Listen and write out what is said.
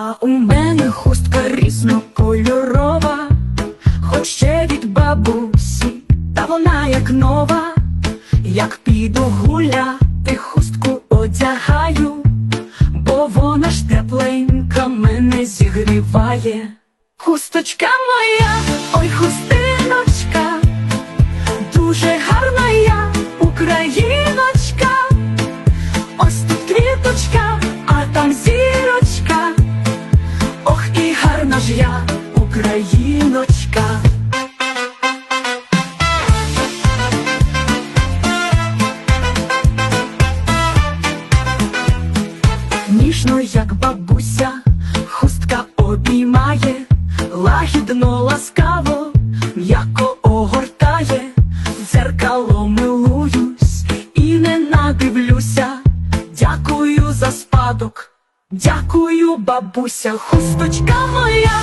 А у мене хустка різнокольорова, хоч ще від бабусі, та вона як нова, як піду гуляти, хустку одягаю, бо вона ж тепленька мене зігріває. Хусточка моя, ой, хустиночка, україночка. Ніжно, як бабуся, хустка обіймає, лагідно, ласкаво, м'яко огортає, дзеркало милуюсь і не надивлюся. Дякую за спадок, дякую, бабуся, хусточка моя.